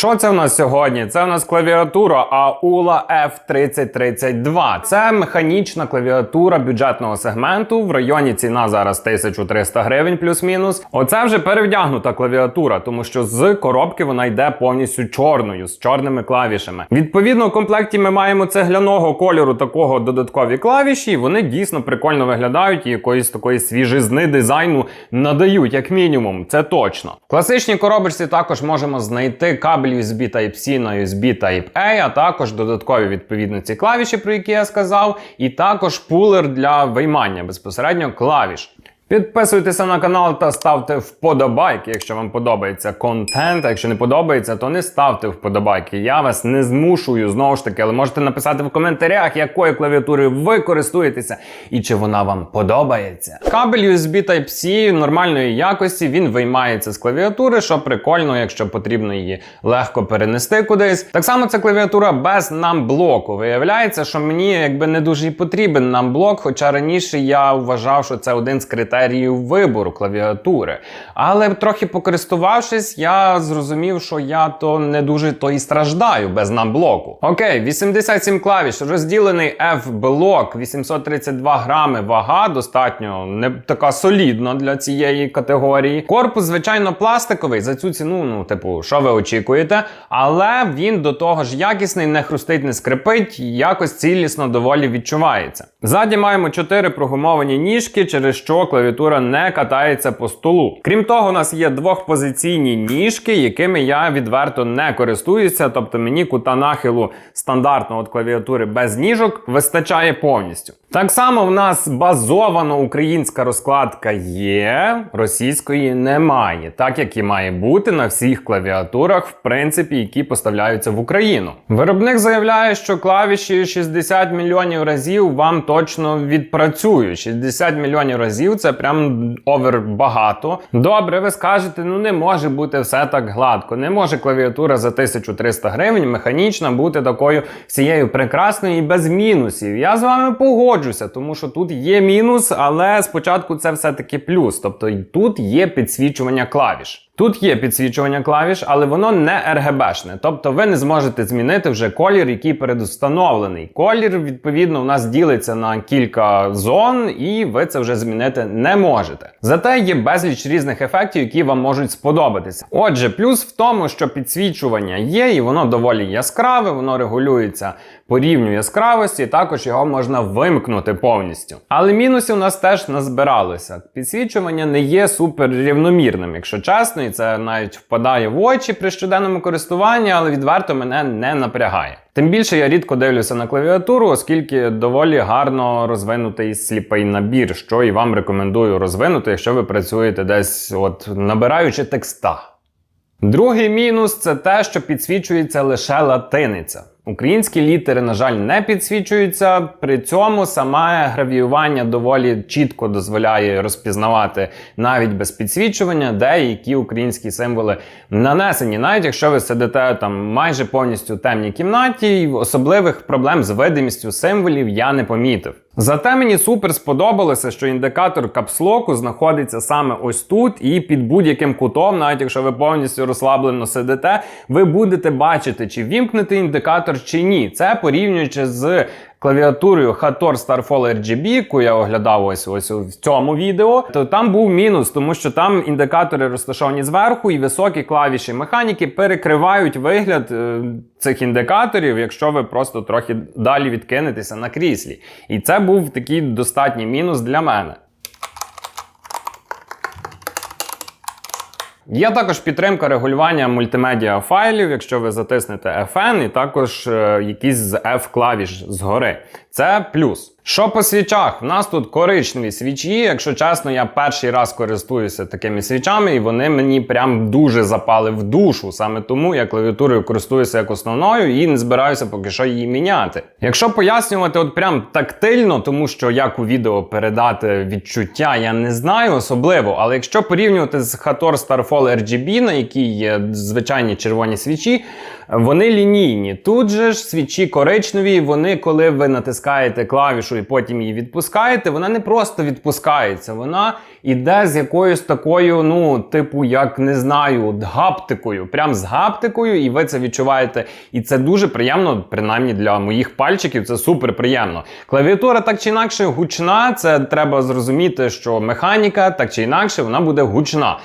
Що це в нас сьогодні? Це у нас клавіатура AULA F3032. Це механічна клавіатура бюджетного сегменту. В районі ціна зараз 1300 гривень плюс-мінус. Оце вже перевдягнута клавіатура, тому що з коробки вона йде повністю чорною, з чорними клавішами. Відповідно, в комплекті ми маємо цегляного кольору такого додаткові клавіші. Вони дійсно прикольно виглядають і якоїсь такої свіжизни дизайну надають, як мінімум. Це точно. В класичній коробочці також можемо знайти кабель USB Type-C на USB Type-A, а також додаткові відповідно ці клавіші, про які я сказав, і також пулер для виймання безпосередньо клавіш. Підписуйтеся на канал та ставте вподобайки, якщо вам подобається контент. А якщо не подобається, то не ставте вподобайки. Я вас не змушую знову ж таки, але можете написати в коментарях, якою клавіатурою ви користуєтеся і чи вона вам подобається. Кабель USB Type-C нормальної якості він виймається з клавіатури, що прикольно, якщо потрібно її легко перенести кудись. Так само це клавіатура без намблоку. Виявляється, що мені якби не дуже і потрібен намблок, хоча раніше я вважав, що це один з критеріїв вибору клавіатури. Але трохи покористувавшись, я зрозумів, що я то не дуже то і страждаю без намблоку. Окей, 87 клавіш, розділений F-блок, 832 грами вага, достатньо не така солідна для цієї категорії. Корпус, звичайно, пластиковий. За цю ціну, ну, типу, що ви очікуєте? Але він до того ж якісний, не хрустить, не скрипить, якось цілісно доволі відчувається. Ззаді маємо 4 прогумовані ніжки, через що клавіатура не катається по столу. Крім того, у нас є двохпозиційні ніжки, якими я відверто не користуюся, тобто мені кута нахилу стандартного от клавіатури без ніжок вистачає повністю. Так само в нас базовано українська розкладка є, російської немає, так як і має бути на всіх клавіатурах, в принципі, які поставляються в Україну. Виробник заявляє, що клавіші 60 мільйонів разів вам точно відпрацюють. 60 мільйонів разів це прям овер багато. Добре, ви скажете, ну не може бути все так гладко. Не може клавіатура за 1300 гривень механічна бути такою всією прекрасною і без мінусів. Я з вами погоджуся, тому що тут є мінус, але спочатку це все-таки плюс. Тобто тут є підсвічування клавіш. Тут є підсвічування клавіш, але воно не RGB-шне. Тобто ви не зможете змінити вже колір, який передустановлений. Колір, відповідно, у нас ділиться на кілька зон, і ви це вже змінити не можете. Зате є безліч різних ефектів, які вам можуть сподобатися. Отже, плюс в тому, що підсвічування є, і воно доволі яскраве, воно регулюється по рівню яскравості, також його можна вимкнути повністю. Але мінусів у нас теж назбиралося. Підсвічування не є супер рівномірним, якщо чесно, і це навіть впадає в очі при щоденному користуванні, але відверто мене не напрягає. Тим більше я рідко дивлюся на клавіатуру, оскільки доволі гарно розвинутий сліпий набір, що і вам рекомендую розвинути, якщо ви працюєте десь, от набираючи текста. Другий мінус це те, що підсвічується лише латиниця. Українські літери, на жаль, не підсвічуються. При цьому саме гравіювання доволі чітко дозволяє розпізнавати навіть без підсвічування, деякі українські символи нанесені, навіть якщо ви сидите там майже повністю темній кімнаті, і особливих проблем з видимістю символів я не помітив. Зате мені супер сподобалося, що індикатор капслоку знаходиться саме ось тут, і під будь-яким кутом, навіть якщо ви повністю розслаблено сидите, ви будете бачити, чи вімкнете індикатор, чи ні. Це порівнюючи з клавіатурою Hator Starfall RGB, яку я оглядав ось ось в цьому відео, то там був мінус, тому що там індикатори розташовані зверху, і високі клавіші механіки перекривають вигляд е, цих індикаторів, якщо ви просто трохи далі відкинетеся на кріслі. І це був такий достатній мінус для мене. Є також підтримка регулювання мультимедіа файлів, якщо ви затиснете FN, і також е, якісь з F-клавіш згори. Це плюс. Що по свічах? У нас тут коричневі свічі. Якщо чесно, я перший раз користуюся такими свічами, і вони мені прям дуже запали в душу. Саме тому я клавіатурою користуюся як основною і не збираюся поки що її міняти. Якщо пояснювати от прям тактильно, тому що як у відео передати відчуття, я не знаю особливо. Але якщо порівнювати з Hator Starfall RGB, на якій є звичайні червоні свічі, вони лінійні. Тут же ж свічі коричневі, вони, коли ви натискаєте клавішу клавішу і потім її відпускаєте, вона не просто відпускається, вона іде з якоюсь такою, ну, типу, як не знаю, гаптикою. Прям з гаптикою, і ви це відчуваєте. І це дуже приємно, принаймні для моїх пальчиків, це супер приємно. Клавіатура так чи інакше гучна. Це треба зрозуміти, що механіка так чи інакше вона буде гучна.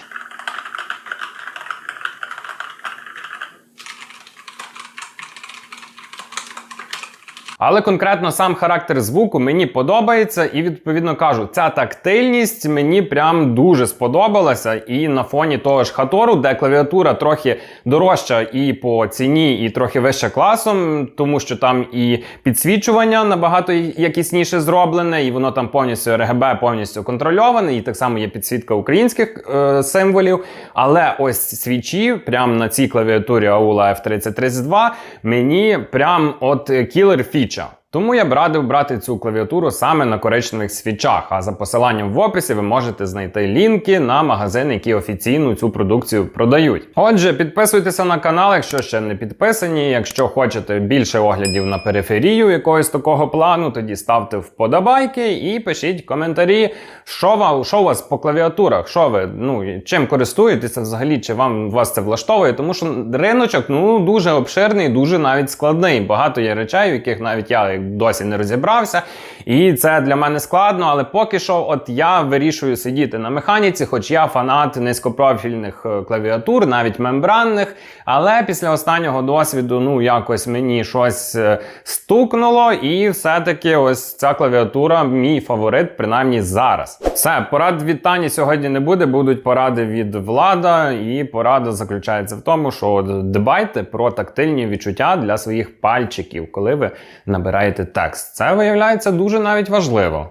Але конкретно сам характер звуку мені подобається, і відповідно кажу, ця тактильність мені прям дуже сподобалася. І на фоні того ж хатору, де клавіатура трохи дорожча і по ціні, і трохи вища класом, тому що там і підсвічування набагато якісніше зроблене, і воно там повністю RGB, повністю контрольоване, і так само є підсвітка українських е, символів. Але ось свічі, прямо на цій клавіатурі AULA F3032, мені прям от кілер ciao. Тому я б радив брати цю клавіатуру саме на коричневих свічах. А за посиланням в описі ви можете знайти лінки на магазини, які офіційно цю продукцію продають. Отже, підписуйтеся на канал, якщо ще не підписані. Якщо хочете більше оглядів на периферію якогось такого плану, тоді ставте вподобайки і пишіть коментарі, що вам що у вас по клавіатурах, що ви ну чим користуєтеся взагалі, чи вам вас це влаштовує, тому що риночок ну дуже обширний, дуже навіть складний. Багато є речей, яких навіть я досі не розібрався. І це для мене складно, але поки що, от я вирішую сидіти на механіці, хоч я фанат низькопрофільних е, клавіатур, навіть мембранних. Але після останнього досвіду, ну якось мені щось е, стукнуло, і все-таки ось ця клавіатура мій фаворит, принаймні зараз. Все, порад від Тані сьогодні не буде. Будуть поради від влада, і порада заключається в тому, що дбайте про тактильні відчуття для своїх пальчиків, коли ви набираєте текст. Це виявляється дуже навіть важливо.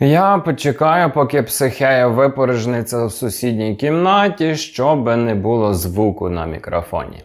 Я почекаю, поки психея випорожниться в сусідній кімнаті, щоб не було звуку на мікрофоні.